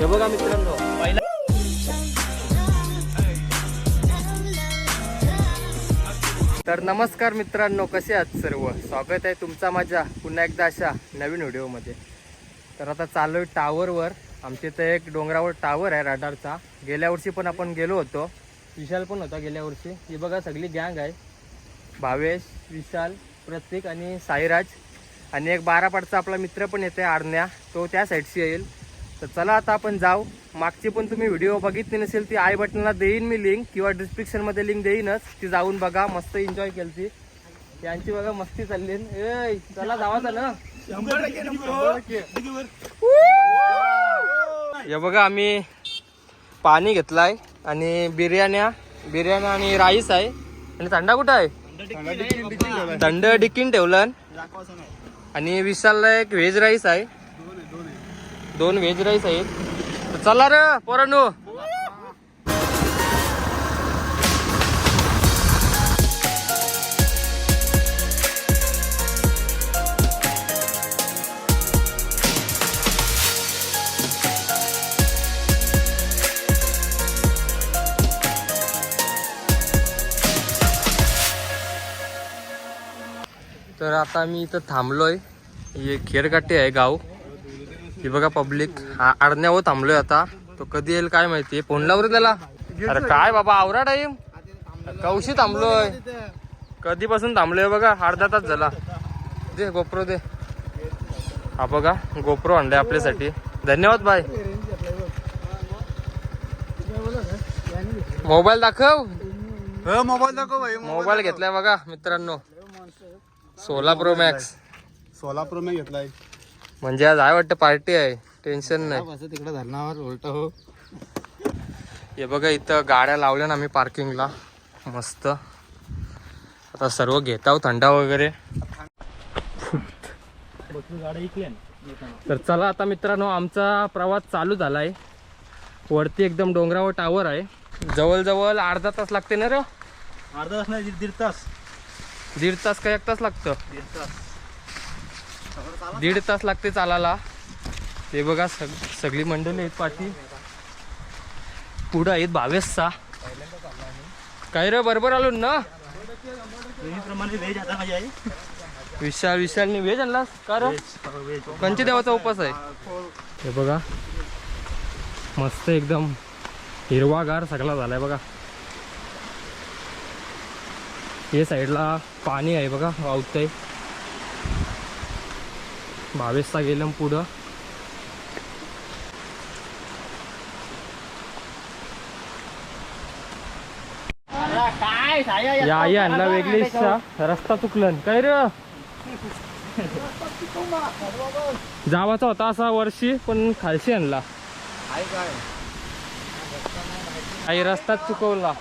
हे बघा मित्रांनो पहिला तर नमस्कार मित्रांनो कसे आहात सर्व? स्वागत आहे तुमचा माझ्या पुन्हा एकदा अशा नवीन व्हिडिओमध्ये. तर आता चालू आहे टावरवर. आमच्या इथं एक डोंगरावर टावर आहे राडारचा. गेल्या वर्षी पण आपण गेलो होतो. विशाल पण होता गेल्या वर्षी. ही बघा सगळी गँग आहे. भावेश विशाल प्रतीक आणि साईराज. आणि एक बारा पाडचा आपला मित्र पण येते आरण्या तो त्या साईडशी येईल. तर चला आता आपण जाऊ. मागची पण तुम्ही व्हिडिओ बघितली नसेल ती आय बटनला देईन मी लिंक किंवा डिस्क्रिप्शनमध्ये लिंक देईनच. ती जाऊन बघा मस्त एन्जॉय केली यांची बघा मस्ती चालली ए चला जावाचा ना हे. बघा आम्ही पाणी घेतलाय आणि बिर्याण्या बिर्याण्या आणि राईस आहे. आणि थंडा कुठं आहे? थंड डिक्कीन ठेवलं. आणि विशालला एक व्हेज राईस आहे. दोन व्हेज राईस आहेत. तर चला रे पोरांनो. तर आता मी इथं थांबलोय. हे खेरकाटे आहे गाव. हे बघा पब्लिक आडण्यावर थांबलोय आता. तो कधी येईल काय माहिती? फोन लावर त्याला. अरे काय बाबा आवरा टाईम. कौशी थांबलोय? कधीपासून थांबलोय बघा अर्धा तास झाला. दे गोप्रो दे. हा बघा गोप्रो आणले आपल्यासाठी. धन्यवाद बाय. मोबाईल दाखव. मोबाईल दाखव भाई मोबाईल घेतलाय बघा मित्रांनो. सोळा प्रो मॅक्स सोळा प्रो मी घेतलाय. म्हणजे आज आहे वाटतं पार्टी आहे. टेन्शन नाही. असं तिकडे धरणावर उलट हो. हे बघा इथं गाड्या लावल्या ना आम्ही पार्किंगला मस्त. आता सर्व घेत आहोत थंडा वगैरे. तर चला आता मित्रांनो आमचा प्रवास चालू झाला आहे वरती एकदम डोंगरावर टावर आहे. जवळजवळ अर्धा तास लागते ना रे? अर्धा तास नाही दीड तास. दीड तास का एक तास लागतं? दीड तास. दीड तास लागते चालायला. ते बघा सग सगळी मंडळी आहेत पाठी. पुढं आहेत बावीसचा काय रे बरोबर आलो ना? विशाल विशालनी व्हेज आणला? का रे? कंची देवाचा उपास आहे. हे बघा. मस्त एकदम हिरवागार सगळा झालाय बघा. हे साईडला पाणी आहे बघा वावतंय बावीसचा गेलं पुढं. या आई आणला वेगळीच रस्ता चुकलन काय रे? जावाचा होता असा वर्षी पण खालशी आणला. आई रस्ताच चुकवला.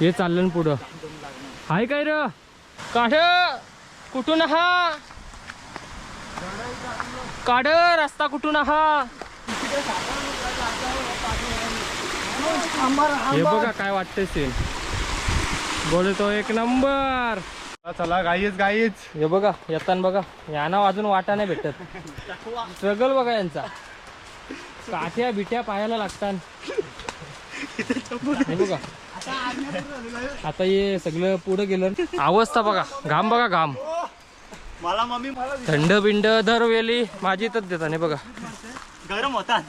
हे चाललं ना पुढं. हाय काय र? काढ. कुठून हा काढ रस्ता कुठून हा हे बघा काय वाटतंय सीन बोलतो एक नंबर. चला गाईच गाईच. हे बघा येताना बघा. यांना अजून वाटा नाही भेटत. स्ट्रगल बघा यांचा. काठ्या बिट्या पायाला लागतात हे बघा. आता हे सगळं पुढं गेलं. अवस्था बघा घाम बघा घाम. मला मम्मी मला थंड बिंड दरवेली माझी इथंच देतात हे बघा. गरम होता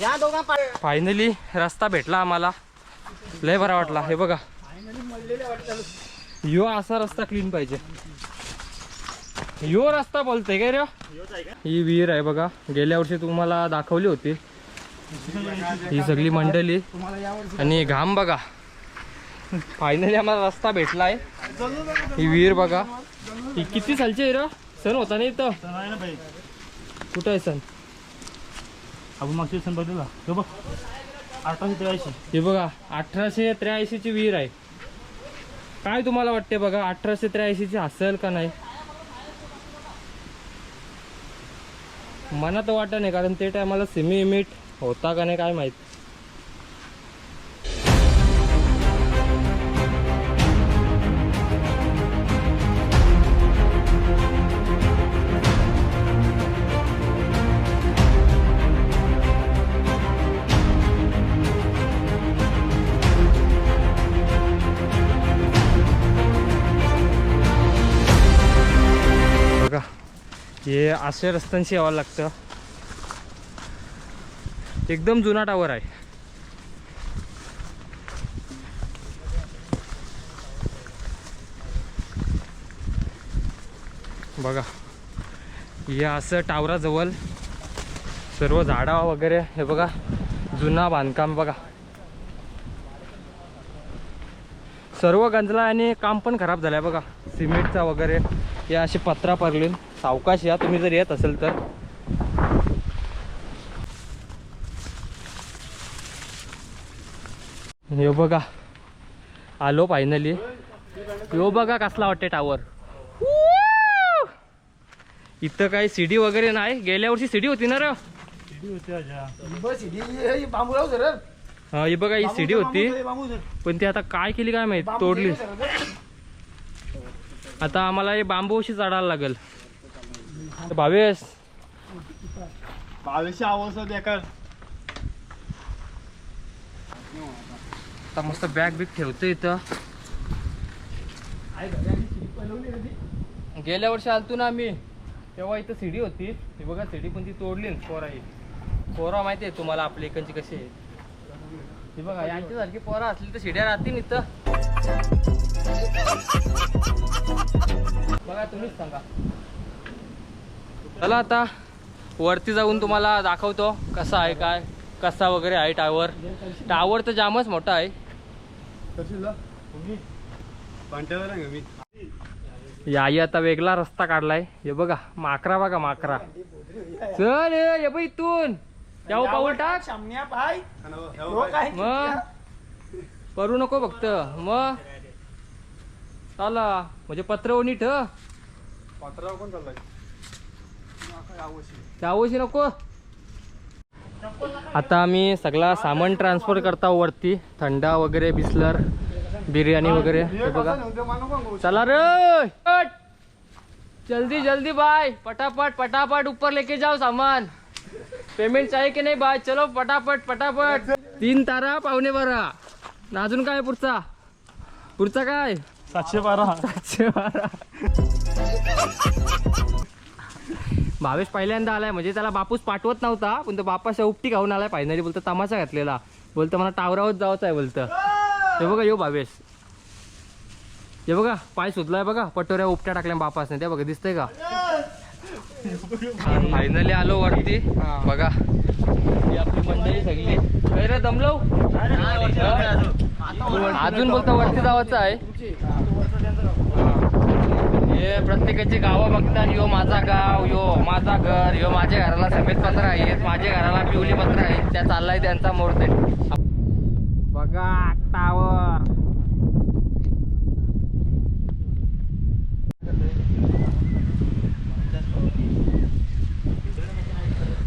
या दोघा फायनली रस्ता भेटला आम्हाला. लय बरा वाटला हे बघा. यो असा रस्ता क्लीन पाहिजे. यो रस्ता बोलतोय काय रे? ही विहीर आहे बघा. गेल्या वर्षी तुम्हाला दाखवली होती. ही सगळी मंडळी. आणि घाम बघा. फायनली आम्हाला रस्ता भेटला आहे. ही विहीर बघा. ही किती सालची आहे रे? सण होता ना इथं. कुठं आहे सण? आपण मागच्या सण बघितला बघ. अठराशे त्र्याऐंशी. हे बघा अठराशे त्र्याऐंशीची विहीर आहे. काय तुम्हाला वाटते बघा अठराशे त्र्याऐंशीची असेल का नाही? मला तर वाटत नाही कारण ते टायमाला सेमी इमिट होता का नाही काय माहीत. हे असे रस्त्यांशी यावं लागतं. एकदम जुना टावर आहे. बघा हे असं टावराजवळ सर्व झाडा वगैरे हे बघा जुना बांधकाम बघा. सर्व गंजला आणि काम पण खराब झालंय बघा. सिमेंटचा वगैरे या असे पत्रा पडले सावकाश या तुम्ही जर येत असेल तर. यो बघा. आलो फायनली यो बघा कसला वाटते टावर इथं काही सीडी वगैरे नाही. गेल्या वर्षी सीडी होती ना रे? होते हा ही बघा ही सीडी होती. पण ती आता काय केली काय माहीत? तोडली. आता आम्हाला हे बांबूशी चढायला लागेल. भावेश बावीसशे आवाज आता मस्त बॅग बिग ठेवतो इथं. गेल्या वर्षी आलतो ना आम्ही तेव्हा इथं सीडी होती. ही बघा सीडी पण ती तोडली ना पोरा ही पोरा माहिती आहे तुम्हाला आपल्या इकडची कशी आहे ही बघा यांच्यासारखी पोरा असली तर शिड्या राहतील इथं. बघा तुम्हीच सांगा. चला आता वरती जाऊन तुम्हाला दाखवतो कसा आहे काय कसा वगैरे आहे टावर टावर तर जामच मोठा आहे. याई आता वेगळा रस्ता काढलाय हे बघा माकरा बघा माकरा चल ये बघ इथून जाऊ पाऊल टाक हो मग करू नको फक्त मग चला म्हणजे पत्र नीट हं. पात्राव कोण चाललाय त्यावशी नको आता आम्ही सगळा सामान ट्रान्सफर करता वरती. थंडा वगैरे बिस्लर बिर्याणी वगैरे. हे बघा. चला रे. जल्दी जल्दी बाय. फटाफट फटाफट ऊपर लेके जाओ सामान. पेमेंट चाहिए की नाही बाय? चलो फटाफट फटाफट तीन तारा पावणे बारा. अजून काय पुढचा? पुढचा काय? सातशे बारा. सातशे बारा. भावेश पहिल्यांदा आलाय म्हणजे त्याला बापूस पाठवत नव्हता पण तो बापाच्या उपटी खाऊन आलाय फायनली बोलतो तमाशा घातलेला. बोलतो मला टावरावर जावंच आहे बोलतं. हे बघा यो भावेश. हे बघा पाय सुधलाय बघा पटोऱ्या उपट्या टाकल्या बापासने. ते बघा दिसतंय का? फायनली आलो वरती. बघा. ही आपली मंडळी सगळी. काय रे दमलो अजून बोलतो वरती जावाचं आहे. हे प्रत्येकाची गावं बघतात यो माझा गाव यो माझा घर यो माझ्या घराला सफेद पत्र आहेत माझ्या घराला पिवली पत्र आहेत त्या चाललाय त्यांचा मोरते बघा टावर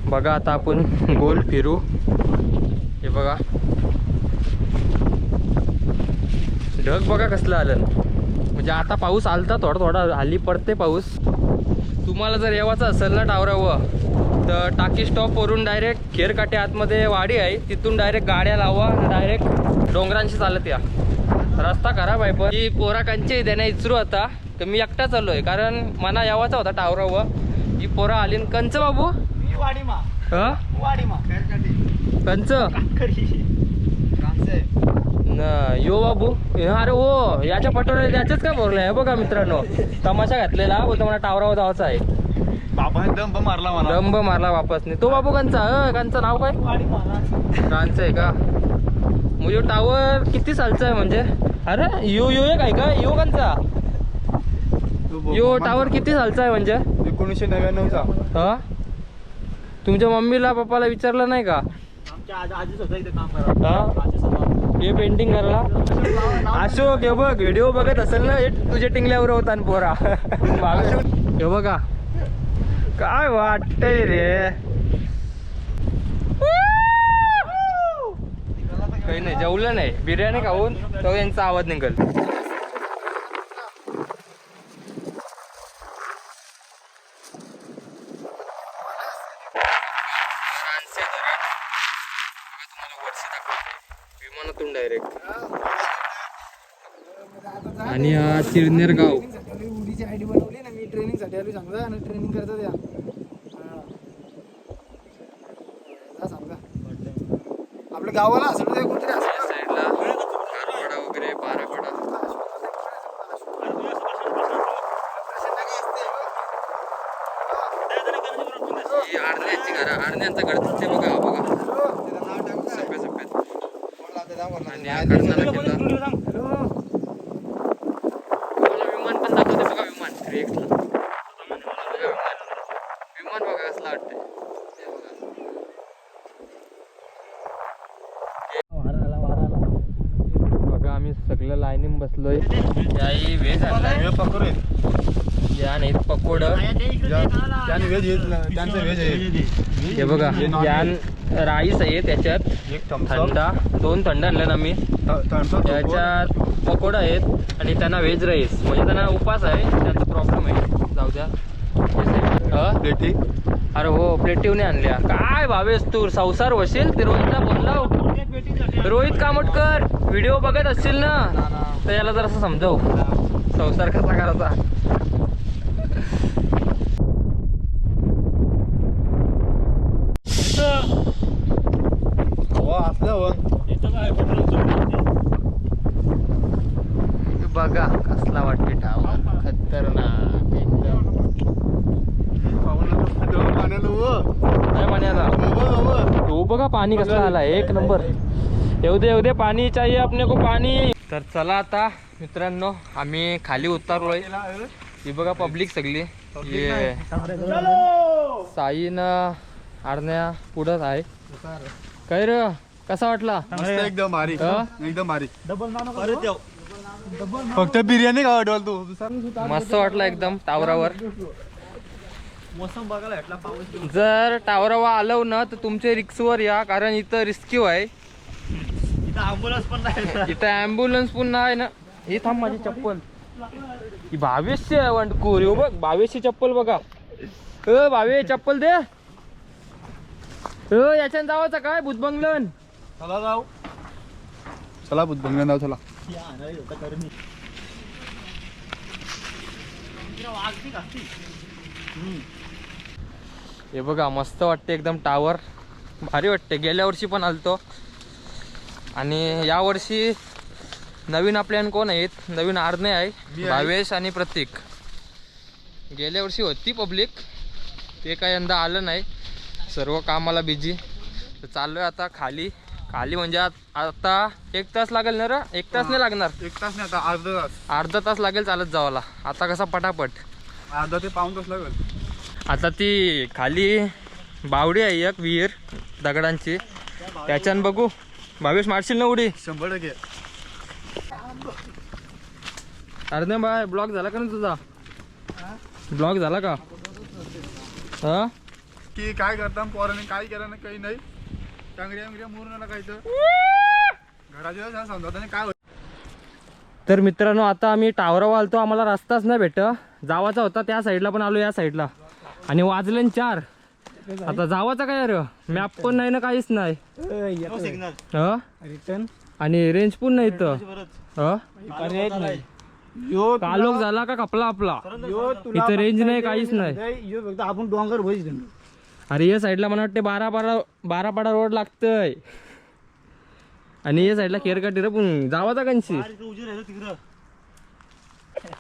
बघा आता आपण गोल फिरू. हे बघा. ढग बघा कसलं आलं. म्हणजे आता पाऊस आलता थोडा थोडा हल्ली पडते पाऊस. तुम्हाला जर येवाचं असेल ना टावरावं तर टाकी स्टॉपवरून डायरेक्ट खेरकाटे आतमध्ये वाडी आहे. तिथून डायरेक्ट गाड्या लावा डायरेक्ट डोंगरांशी चालत या. रस्ता खराब आहे पण ही पोरा कंचे देण्या इचरू आता. तर मी एकटा चाललो आहे कारण मला यावाचा होता टावरावं ही पोरा आली कंच बाबू? वाडीमा. हा? वाडीमा. कंच? न यो बाबू. अरे हो याच्या पटोऱ्या त्याच्याच काय बोललं आहे बघा मित्रांनो तमाशा घातलेला बोलतो मला टावरावर जायचा आहे. बाबाने दंब मारला मला. दंब मारला वापस नाही तो बाबू कंचा अ, कंचा नाव काय? कांचं आहे का? मग यो टावर किती सालचा आहे म्हणजे? अरे यो यो एक आहे का? यो कंचा. यो टावर किती सालचा आहे म्हणजे? एकोणीसशे नव्याण्णवचा हा? तुमच्या मम्मीला पप्पाला विचारलं नाही का? आमच्या आज आजीच होता इथे काम करा हा? हे पेंटिंग करला अशोक हे बघ व्हिडिओ बघत असेल ना हे तुझ्या टिंगल्यावर होता पोरा. हे बघा. काय वाटतंय रे? काही नाही जेवलं नाही. बिर्याणी खाऊन तो यांचा आवाज निघल विमानातून डायरेक्ट आणि चिरनेर गाव. आली सांगा आणि ट्रेनिंग करतात या हा. जा सांगा आपल्या गावाला असं ते कोणतरी या असं साईडला खारपाडा वगैरे ही आडण्याची घर आडण्यांचं घर दिसते बघा बघा. सफेद सफेद आणि हा कर्नाला किल्ला तुम्हाला विमान पण दाखवते बघा विमान बघा कसला वाटतंय ते बघा. बघा आम्ही सगळं लाईनीम बसलोय. याही पकोडे या नाही हे बघा यान राईस आहे त्याच्यात. एक थंडा दोन थंड आणले ना मी त्याच्यात पकोडा आहेत आणि त्यांना व्हेज राईस. म्हणजे त्यांना उपास आहे त्यांचा प्रॉब्लेम आहे. जाऊ द्या? प्लेटी? अरे हो प्लेटिवने आणल्या. काय भावेस तू संसार वशील? ते रोहितला लाव रोहित कामटकर व्हिडिओ बघत असशील ना. तर याला जरासं समजव. संसार कसा करायचा हो असल्यावर बघा कसला वाटते टावर खतरनाक एकदम. काय म्हणाला? बघा पाणी कसं आला एक नंबर. येऊ दे येऊ दे पाणी चाहिए अपने को पाणी. तर चला आता मित्रांनो आम्ही खाली उतरलोय. ही बघा पब्लिक सगळी. ये. साईन आडण्या पुढंच आहे. काय र? कसा वाटला? मस्त एकदम भारी? एकदम भारी. फक्त बिर्याणी का वाटवाल तू. मस्त वाटला एकदम टावरावर. जर टावरावर आलो ना तर तुमच्या रिक्सवर या कारण इथं रिस्क्यू आहे. इथं अँब्युलन्स पण नाही ना. हे थांब माझी चप्पल. ही भावेशची आहे वंडकूर हो बघ भावेशची चप्पल बघा. अ भावे चप्पल दे. अ याच्यानं जावाचं काय? भूतबंगलन चला जाऊ. चला बुद्धंगण जाऊ चला. हे बघा मस्त वाटते एकदम टावर भारी वाटते. गेल्या वर्षी पण आलतो. आणि या वर्षी नवीन आपल्यान कोण आहेत? नवीन आरणे आहे आहे. भावेश आणि प्रतीक. गेल्या वर्षी होती पब्लिक ते काय यंदा आलं नाही. सर्व कामाला बिझी तर चाललोय आता खाली. खाली म्हणजे आत- आता एक तास लागेल ना रे? एक तास नाही लागणार. एक तास नाही आता अर्धा तास. अर्धा तास लागेल चालत जावाला. आता कसा पटापट. अर्धा ते पाऊन तास लागेल. आता ती खाली बावडी आहे एक विहीर दगडांची. त्याच्यानं बघू. भावेश मारशील ना उडी? शंभर टक्के. अरे नाही बाय ब्लॉक झाला का ना तुझा? ब्लॉक झाला का? हा? की काय करता पोराने काय केलं ना काही नाही. टांगड्या अंगड्या मोरून आला काय तर घराच्या समजा काय होत? तर मित्रांनो आता आम्ही टावरावर आलतो. आम्हाला रस्ताच नाही भेट जावाचा होता त्या साईडला पण आलो या साईडला. आणि वाजले न चार. आता जावाचा काय अरे मॅप पण नाही ना काहीच नाही. हा? रिटर्न आणि रेंज पण नाही इथं. हा? पर्याय नाही. यो कालोख झाला का कपला आपला? इथं रेंज नाही काहीच नाही. नाही, यो फक्त आपण डोंगर अरे या साईडला मला वाटते बारा बारा बारा पाडा रोड लागतंय. आणि या साईडला केरकाटी रे पण जावाचा कंशी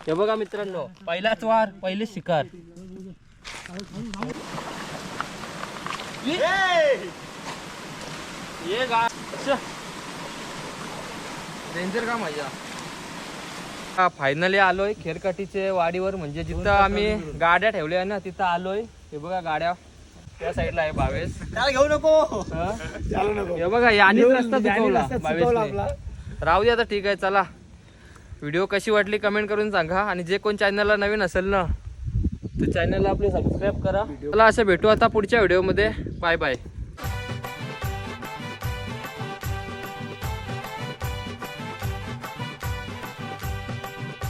हे बघा मित्रांनो पहिलाच वार पहिलेच शिकार. ये गा डेंजर का माझ्या? फायनली आलोय खेरकाटीचे वाडीवर. म्हणजे जिथं आम्ही गाड्या ठेवल्या ना तिथं आलोय. हे बघा गाड्या. त्या साईडला आहे भावेश घेऊ नको. हा? चालू नको. हे बघा यानेच रस्ता याने चुकवला रस्ता चुकवला भावेशने. आपला. राहू दे आता ठीक आहे चला. व्हिडिओ कशी वाटली कमेंट करून सांगा. आणि जे कोण चॅनलला नवीन असेल ना तर चॅनलला आपले सबस्क्राईब करा. चला असं भेटू आता पुढच्या व्हिडिओमध्ये. Bye bye.